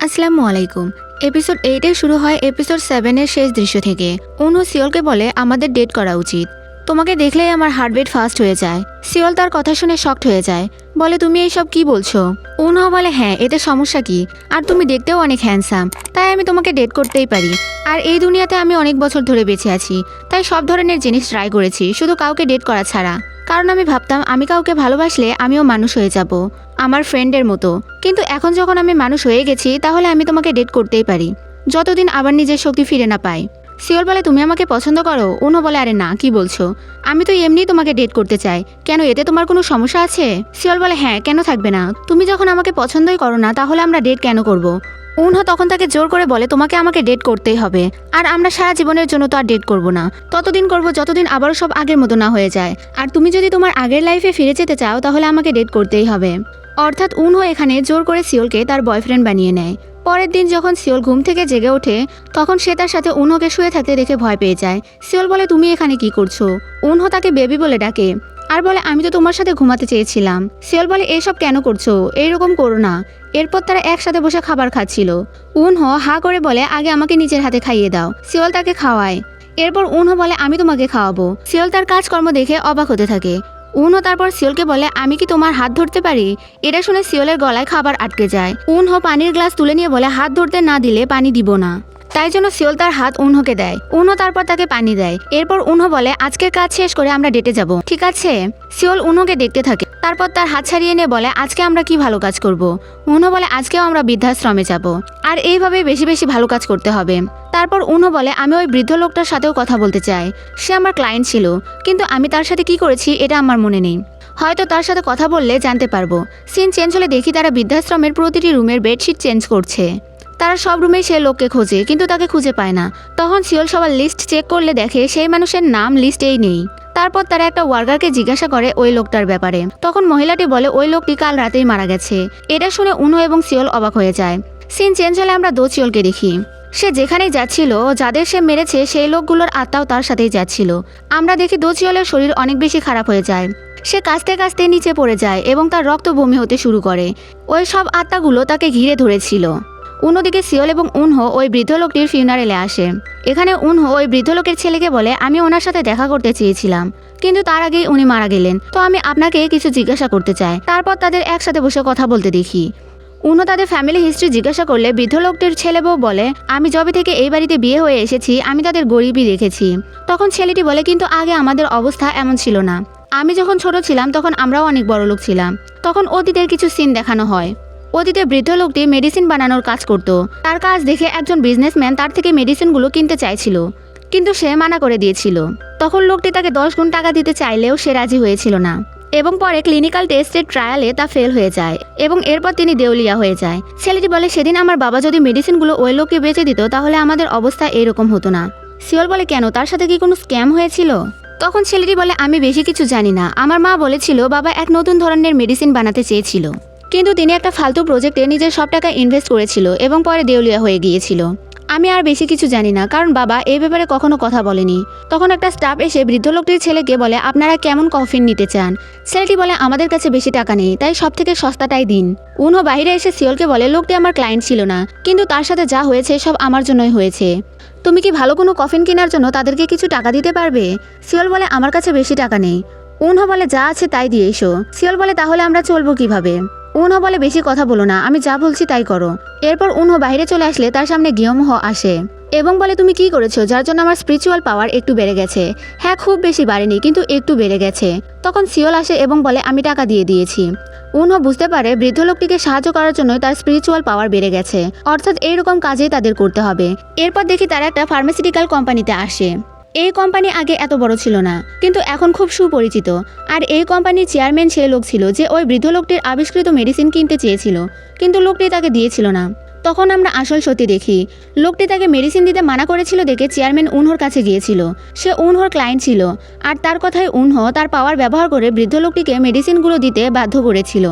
আসসালামু আলাইকুম। এপিসোড এইটে শুরু হয় এপিসোড সেভেনের শেষ দৃশ্য থেকে। উনহো সিওলকে বলে, আমাদের ডেট করা উচিত। তোমাকে দেখলেই আমার হার্টবিট ফাস্ট হয়ে যায়। সিওল তার কথা শুনে শক্ট হয়ে যায়। বলে, তুমি এইসব কি বলছো? উনহো বলে হ্যাঁ এতে সমস্যা কি? আর তুমি দেখতেও অনেক হ্যান্ডসাম তাই আমি তোমাকে ডেট করতেই পারি। আর এই দুনিয়াতে আমি অনেক বছর ধরে বেঁচে আছি। তাই সব ধরনের জিনিস ট্রাই করেছি, শুধু কাউকে ডেট করা ছাড়া। কারণ আমি ভাবতাম, আমি কাউকে ভালোবাসলে আমিও মানুষ হয়ে যাব। আমার ফ্রেন্ডের মতো। কিন্তু এখন যখন আমি মানুষ হয়ে গেছি, তাহলে আমি তোমাকে ডেট করতেই পারি। যতদিন আবার নিজের শক্তি ফিরে না পাই। সিওল বলে, তুমি আমাকে পছন্দ করো? উনো বলে, আরে না, কি বলছো? আমি তো এমনিই তোমাকে ডেট করতে চাই। কেন, এতে তোমার কোনো সমস্যা আছে? সিওল বলে হ্যাঁ কেন থাকবে না? তুমি যখন আমাকে পছন্দই করো না, তাহলে আমরা ডেট কেন করব? উনহো তখন তাকে জোর করে বলে, তোমাকে আমাকে ডেট করতেই হবে। আর আমরা সারা জীবনের জন্য তো আর ডেট করব না। ততদিন করব, যতদিন আবারও সব আগের মতো না হয়ে যায়। আর তুমি যদি তোমার আগের লাইফে ফিরে যেতে চাও, তাহলে আমাকে ডেট করতেই হবে। অর্থাৎ উনহো এখানে জোর করে সিওলকে তার বয়ফ্রেন্ড বানিয়ে নেয়। পরের দিন যখন সিওল ঘুম থেকে জেগে ওঠে, তখন সে তার সাথে উনহোকে শুয়ে থাকতে দেখে ভয় পেয়ে যায়। সিওল বলে, তুমি এখানে কি করছ? উনহো তাকে বেবি বলে ডাকে, আর বলে, আমি তো তোমার সাথে ঘুমাতে চেয়েছিলাম। সিওল বলে, এসব কেন করছ? এইরকম করো না। এরপর তারা একসাথে বসে খাবার খাচ্ছিল। উনহো হা করে বলে, আগে আমাকে নিজের হাতে খাইয়ে দাও। সিওল তাকে খাওয়ায়। এরপর উনহো বলে, আমি তোমাকে খাওয়াবো। সিওল তার কাজকর্ম দেখে অবাক হতে থাকে। উনহো তারপর সিওলকে বলে, আমি কি তোমার হাত ধরতে পারি? এটা শুনে সিওলের গলায় খাবার আটকে যায়। উনহ পানির গ্লাস তুলে নিয়ে বলে, হাত ধরতে না দিলে পানি দিব না। তাই জন্য সিওল তার হাত উনহোকে দেয়। উনহো তারপর তাকে পানি দেয়। এরপর উনহো বলে আজকের কাজ শেষ করে আমরা ডেটে যাব। ঠিক আছে? সিওল উনহোকে দেখতে থাকে। তারপর তার হাত ছাড়িয়ে নিয়ে বলে, আজকে আমরা কি ভালো কাজ করব? উনহো বলে, আজকেও আমরা বৃদ্ধাশ্রমে যাব। আর এইভাবে বেশি বেশি ভালো কাজ করতে হবে। তারপর উনহো বলে, আমি ওই বৃদ্ধ লোকটার সাথেও কথা বলতে চাই। সে আমার ক্লায়েন্ট ছিল। কিন্তু আমি তার সাথে কি করেছি এটা আমার মনে নেই। হয়তো তার সাথে কথা বললে জানতে পারব। সিন চেঞ্জ হলে দেখি তারা বৃদ্ধাশ্রমের প্রতিটি রুমের বেডশিট চেঞ্জ করছে। তারা সব রুমেই সে লোককে খোঁজে, কিন্তু তাকে খুঁজে পায় না। তখন সিওল সবার লিস্ট চেক করলে দেখে সেই মানুষের নাম লিস্টেই নেই। তারপর তারা একটা ওয়ার্কারকে জিজ্ঞাসা করে ওই লোকটার ব্যাপারে। তখন মহিলাটি বলে, ওই লোকটি কাল রাতেই মারা গেছে। এটা শুনে উনো এবং সিওল অবাক হয়ে যায়। সিন চেঞ্জ হলে আমরা দো চিওলকে দেখি। সে যেখানেই যাচ্ছিল, যাদের সে মেরেছে, সেই লোকগুলোর আত্মাও তার সাথেই যাচ্ছিল। আমরা দেখি দো দোচিয়লের শরীর অনেক বেশি খারাপ হয়ে যায়। সে কাঁচতে কাঁচতে নিচে পড়ে যায় এবং তার রক্ত বমি হতে শুরু করে। ওই সব আত্মাগুলো তাকে ঘিরে ধরেছিল। অন্যদিকে সিওল এবং উনহো ওই বৃদ্ধ লোকটির ফিউনারেলে আসে। এখানে উনহো ওই বৃদ্ধ লোকের ছেলেকে বলে, আমি ওনার সাথে দেখা করতে চেয়েছিলাম, কিন্তু তার আগেই উনি মারা গেলেন। তো আমি আপনাকে কিছু জিজ্ঞাসা করতে চাই। তারপর তাদের একসাথে বসে কথা বলতে দেখি। উনো তাদের ফ্যামিলি হিস্ট্রি জিজ্ঞাসা করলে বৃদ্ধ লোকটির ছেলে বউ বলে, আমি যবে থেকে এই বাড়িতে বিয়ে হয়ে এসেছি, আমি তাদের গরিবই দেখেছি। তখন ছেলেটি বলে, কিন্তু আগে আমাদের অবস্থা এমন ছিল না। আমি যখন ছোট ছিলাম, তখন আমরাও অনেক বড় লোক ছিলাম। তখন অতীতের কিছু সিন দেখানো হয়। অতীতে বৃদ্ধ লোকটি মেডিসিন বানানোর কাজ করত। তার কাজ দেখে একজন বিজনেসম্যান তার থেকে মেডিসিনগুলো কিনতে চাইছিল, কিন্তু সে মানা করে দিয়েছিল। তখন লোকটি তাকে দশ গুণ টাকা দিতে চাইলেও সে রাজি হয়েছিল না। এবং পরে ক্লিনিক্যাল টেস্টের ট্রায়ালে তা ফেল হয়ে যায় এবং এরপর তিনি দেউলিয়া হয়ে যায়। ছেলেটি বলে, সেদিন আমার বাবা যদি মেডিসিনগুলো ওই লোককে বেঁচে দিত, তাহলে আমাদের অবস্থা এরকম হতো না। সিওল বলে, কেন? তার সাথে কি কোনো স্ক্যাম হয়েছিল? তখন ছেলেটি বলে, আমি বেশি কিছু জানি না। আমার মা বলেছিল, বাবা এক নতুন ধরনের মেডিসিন বানাতে চেয়েছিল। কিন্তু তিনি একটা ফালতু প্রজেক্টে নিজের সব টাকা ইনভেস্ট করেছিল এবং পরে দেউলিয়া হয়ে গিয়েছিল। আমি আর বেশি কিছু জানি না, কারণ বাবা এই ব্যাপারে কখনো কথা বলেনি। তখন একটা স্টাফ এসে বৃদ্ধ লোকটির ছেলেকে বলে, আপনারা কেমন কফিন নিতে চান? ছেলেটি বলে, আমাদের কাছে বেশি টাকা নেই, তাই সব থেকে সস্তাটাই দিন। উনও বাইরে এসে সিওলকে বলে, লোকটি আমার ক্লায়েন্ট ছিল না, কিন্তু তার সাথে যা হয়েছে সব আমার জন্যই হয়েছে। তুমি কি ভালো কোনো কফিন কেনার জন্য তাদেরকে কিছু টাকা দিতে পারবে? সিওল বলে, আমার কাছে বেশি টাকা নেই। উনহো বলে, যা আছে তাই দিয়ে এসো। সিওল বলে, তাহলে আমরা চলবো কীভাবে? উনহো বলে, বেশি কথা বলো না, আমি যা বলছি তাই করো। এরপর উনহো বাইরে চলে আসলে তার সামনে গিয়মহ আসে এবং বলে, তুমি কি করেছ? যার জন্য আমার স্পিরিচুয়াল পাওয়ার একটু বেড়ে গেছে। হ্যাঁ খুব বেশি বাড়েনি, কিন্তু একটু বেড়ে গেছে। তখন সিওল আসে এবং বলে, আমি টাকা দিয়ে দিয়েছি। উনহো বুঝতে পারে বৃদ্ধ লোকটিকে সাহায্য করার জন্য তার স্পিরিচুয়াল পাওয়ার বেড়ে গেছে। অর্থাৎ এইরকম কাজেই তাদের করতে হবে। এরপর দেখি তারা একটা ফার্মাসিউটিক্যাল কোম্পানিতে আসে। এই কোম্পানি আগে এত বড় ছিল না, কিন্তু এখন খুব সুপরিচিত। আর এই কোম্পানির চেয়ারম্যান সে লোক ছিল যে ওই বৃদ্ধ লোকটির আবিষ্কৃত মেডিসিন কিনতে চেয়েছিল, কিন্তু লোকটি তাকে দিয়েছিল না। তখন আমরা আসল সত্যি দেখি, লোকটি তাকে মেডিসিন দিতে মানা করেছিল দেখে চেয়ারম্যান উনহোর কাছে গিয়েছিল। সে উনহোর ক্লায়েন্ট ছিল, আর তার কথায় উনহো তার পাওয়ার ব্যবহার করে বৃদ্ধ লোকটিকে মেডিসিনগুলো দিতে বাধ্য করেছিল।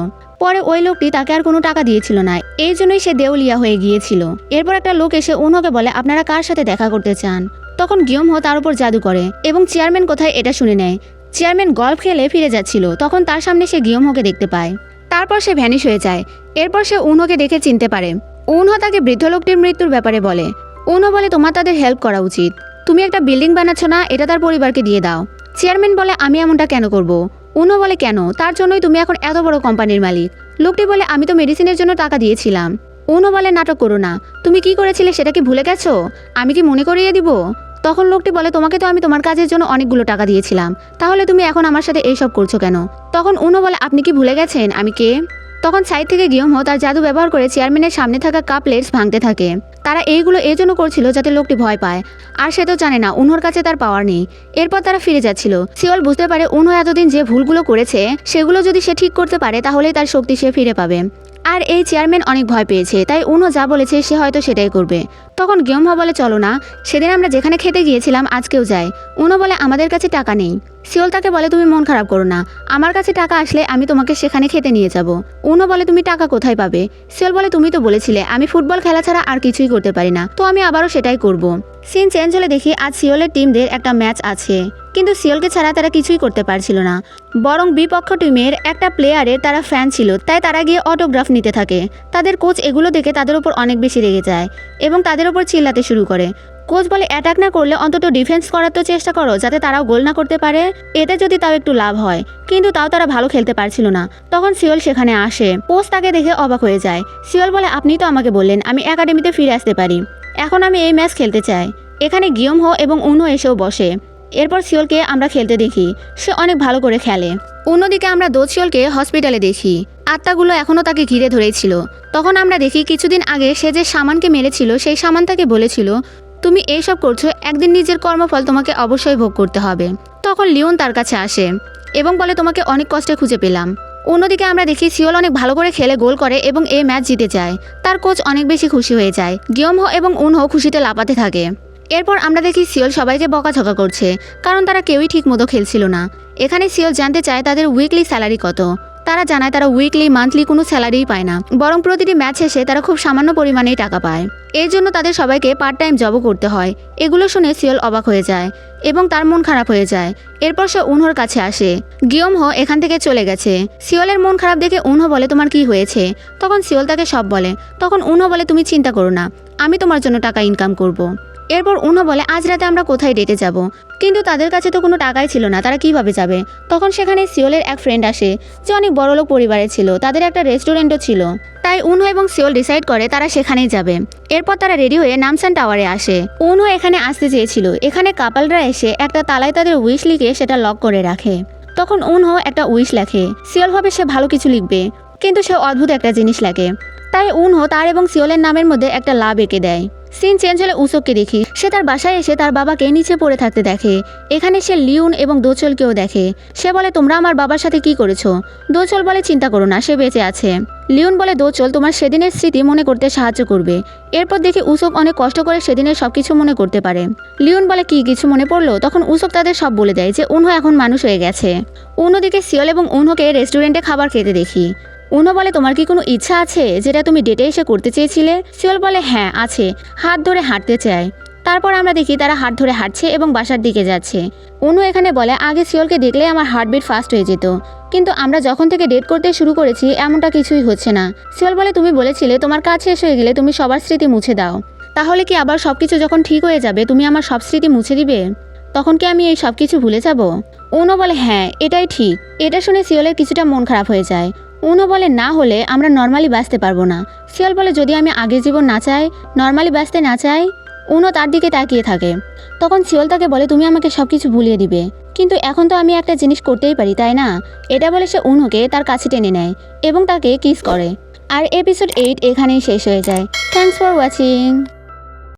পরে ওই লোকটি তাকে আর কোনো টাকা দিয়েছিল না, এই জন্যই সে দেউলিয়া হয়ে গিয়েছিল। এরপর একটা লোক এসে উনহোকে বলে, আপনারা কার সাথে দেখা করতে চান? তখন গিয়মহ তার উপর জাদু করে এবং চেয়ারম্যান কোথায় এটা শুনে নেয়। চেয়ারম্যান গল্ফ খেলে ফিরে যাচ্ছিল, তখন তার সামনে সে গিয়মহকে দেখতে পায়। তারপর সে ভ্যানিশ হয়ে যায়। এরপর সে উনহোকে দেখে চিনতে পারে। উনহ তাকে বৃদ্ধ লোকটির মৃত্যুর ব্যাপারে বলে। উনহ বলে, তোমার তাদের হেল্প করা উচিত। তুমি একটা বিল্ডিং বানাচ্ছ না, এটা তার পরিবারকে দিয়ে দাও। চেয়ারম্যান বলে, আমি এমনটা কেন করব? উনো বলে, কেন? তার জন্যই তুমি এখন এত বড় কোম্পানির মালিক। লোকটি বলে, আমি তো মেডিসিনের জন্য টাকা দিয়েছিলাম। উনো বলে, নাটক করো না। তুমি কি করেছিলে, সেটা কি ভুলে গেছো? আমি কি মনে করিয়ে দিব? তখন লোকটি বলে, তোমাকে তো আমি তোমার কাজের জন্য অনেকগুলো টাকা দিয়েছিলাম। তাহলে তুমি এখন আমার সাথে এইসব করছ কেন? তখন উনো বলে, আপনি কি ভুলে গেছেন? আমি কে? তখন সাইড থেকে গিয়মহ তার জাদু ব্যবহার করে চেয়ারম্যানের সামনে থাকা কাপ প্লেটস ভাঙতে থাকে। তারা এইগুলো এই জন্য করছিল যাতে লোকটি ভয় পায়। আর সে তো জানে না উনহর কাছে তার পাওয়ার নেই। এরপর তারা ফিরে যাচ্ছিল। সিওল বুঝতে পারে উনহ এতদিন যে ভুলগুলো করেছে, সেগুলো যদি সে ঠিক করতে পারে, তাহলেই তার শক্তি সে ফিরে পাবে। আর এই চেয়ারম্যান অনেক ভয় পেয়েছে, তাই উনো যা বলেছে সে হয়তো সেটাই করবে। তখন গিয়মহা বলে, চলো না, সেদিন আমরা যেখানে খেতে গিয়েছিলাম আজকেও যাই। উনো বলে, আমাদের কাছে টাকা নেই। সিওল তাকে বলে, তুমি মন খারাপ করো না, আমার কাছে টাকা আসলে আমি তোমাকে সেখানে খেতে নিয়ে যাব। উনো বলে, তুমি টাকা কোথায় পাবে? সিওল বলে, তুমি তো বলেছিলে, আমি ফুটবল খেলা ছাড়া আর কিছুই করতে পারি না, তো আমি আবারও সেটাই করব। সিন চেঞ্জ হলে দেখি আজ সিওলের টিমদের একটা ম্যাচ আছে। কিন্তু সিওলকে ছাড়া তারা কিছুই করতে পারছিল না। বরং বিপক্ষ টিমের একটা প্লেয়ারের তারা ফ্যান ছিল, তাই তারা গিয়ে অটোগ্রাফ নিতে থাকে। তাদের কোচ এগুলো দেখে তাদের উপর অনেক বেশি রেগে যায় এবং তাদের উপর চিল্লাতে শুরু করে। কোচ বলে, অ্যাটাক না করলে অন্তত ডিফেন্স করার তো চেষ্টা করো, যাতে তারাও গোল না করতে পারে। এতে যদি তাও একটু লাভ হয়। কিন্তু তাও তারা ভালো খেলতে পারছিল না। তখন সিওল সেখানে আসে। কোচ তাকে দেখে অবাক হয়ে যায়। সিওল বলে, আপনি তো আমাকে বললেন, আমি একাডেমিতে ফিরে আসতে পারি। এখন আমি এই ম্যাচ খেলতে চাই। এখানে গিয়ম হো এবং উনো এসেও বসে। এরপর শিওলকে আমরা খেলতে দেখি। সে অনেক ভালো করে খেলে। অন্যদিকে আমরা দোদ শিওলকে হসপিটালে দেখি। আত্মাগুলো এখনও তাকে ঘিরে ধরেছিল। তখন আমরা দেখি কিছুদিন আগে সে যে সামানকে মেরেছিল, সেই সামান তাকে বলেছিল, তুমি এইসব করছ, একদিন নিজের কর্মফল তোমাকে অবশ্যই ভোগ করতে হবে। তখন লিওন তার কাছে আসে এবং বলে, তোমাকে অনেক কষ্টে খুঁজে পেলাম। অন্যদিকে আমরা দেখি সিওল অনেক ভালো করে খেলে, গোল করে এবং এই ম্যাচ জিতে যায়। তার কোচ অনেক বেশি খুশি হয়ে যায়। গিয়মহ এবং উনহ খুশিতে লাপাতে থাকে। এরপর আমরা দেখি সিওল সবাইকে বকাঝকা করছে, কারণ তারা কেউই ঠিক মতো খেলছিল না। এখানে সিওল জানতে চায় তাদের উইকলি স্যালারি কত। তারা জানায় তারা উইকলি মান্থলি কোনো স্যালারিই পায় না। বরং প্রতিটি ম্যাচ শেষে তারা খুব সামান্য পরিমাণেই টাকা পায়। এর জন্য তাদের সবাইকে পার্ট টাইম জবও করতে হয়। এগুলো শুনে সিওল অবাক হয়ে যায় এবং তার মন খারাপ হয়ে যায়। এরপর সে উনহর কাছে আসে, গিয়ম হো, এখান থেকে চলে গেছে। সিওলের মন খারাপ দেখে উনহ বলে, তোমার কি হয়েছে? তখন সিওল তাকে সব বলে, তখন উনহ বলে, তুমি চিন্তা করো না। আমি তোমার জন্য টাকা ইনকাম করব। এরপর উনহ বলে, আজ রাতে আমরা কোথায় ডেটে যাব? কিন্তু তাদের কাছে তো কোনো টাকাই ছিল না, তারা কীভাবে যাবে? তখন সেখানে সিওলের এক ফ্রেন্ড আসে, যে অনেক বড়লোক পরিবারে ছিল, তাদের একটা রেস্টুরেন্টও ছিল। তাই উনহ এবং সিওল ডিসাইড করে তারা সেখানেই যাবে। এরপর তারা রেডি হয়ে নামসান টাওয়ারে আসে। উনহ এখানে আসতে চেয়েছিল। এখানে কাপালরা এসে একটা তালায় তাদের উইশ লিখে সেটা লক করে রাখে। তখন উনহ একটা উইশ লেখে, সিওল ভাবে সে ভালো কিছু লিখবে, কিন্তু সে অদ্ভুত একটা জিনিস লাগে তাই উনহ তার এবং সিওলের নামের মধ্যে একটা লাভ এঁকে দেয়। সিন চেঞ্জ হলে উসককে দেখি। সে তার বাসায় এসে তার বাবাকে নিচে পড়ে থাকতে দেখে। এখানে সে লিউন এবং দোচলকেও দেখে। সে বলে, তোমরা আমার বাবার সাথে কি করেছ? দোচল বলে, চিন্তা করো না, সে বেঁচে আছে। লিওন বলে, দোচল, তোমার সেদিনের স্মৃতি মনে করতে সাহায্য করবে। এরপর দেখি উসক অনেক কষ্ট করে সেদিনের সবকিছু মনে করতে পারে। লিওন বলে, কি কিছু মনে পড়ল? তখন উসক তাদের সব বলে দেয় যে, উনহ এখন মানুষ হয়ে গেছে। অন্যদিকে সিওল এবং উনহকে রেস্টুরেন্টে খাবার খেতে দেখি। উনো বলে, তোমার কি কোনো ইচ্ছা আছে যেটা তুমি ডেটে এসে করতে চেয়েছিলে? সিওল বলে হ্যাঁ আছে। হাত ধরে হাঁটতে চায় তারপর আমরা দেখি তারা হাত ধরে হাঁটছে এবং বাসার দিকে যাচ্ছে। অনু এখানে বলে, আগে সিওলকে দেখলে আমার হার্টবিট ফাস্ট হয়ে যেত। কিন্তু আমরা যখন থেকে ডেট করতে শুরু করেছি, এমনটা কিছুই হচ্ছে না। সিওল বলে, তুমি বলেছিলে, তোমার কাজ শেষ হয়ে গেলে তুমি সবার স্মৃতি মুছে দাও। তাহলে কি আবার সব কিছু যখন ঠিক হয়ে যাবে, তুমি আমার সব স্মৃতি মুছে দিবে? তখন কি আমি এই সব কিছু ভুলে যাব? অনু বলে হ্যাঁ এটাই ঠিক। এটা শুনে সিওলের কিছুটা মন খারাপ হয়ে যায়। উনো বলে না হলে আমরা নর্মালি বাঁচতে পারব না। শিয়াল বলে, যদি আমি আগের জীবন না চাই, নর্মালি বাঁচতে না চাই? উনো তার দিকে তাকিয়ে থাকে। তখন শিওল তাকে বলে, তুমি আমাকে সব কিছু ভুলিয়ে দিবে। কিন্তু এখন তো আমি একটা জিনিস করতেই পারি, তাই না? এটা বলে সে উনোকে তার কাছে টেনে নেয় এবং তাকে কিস করে। আর এপিসোড এইট এখানেই শেষ হয়ে যায়। Thanks for watching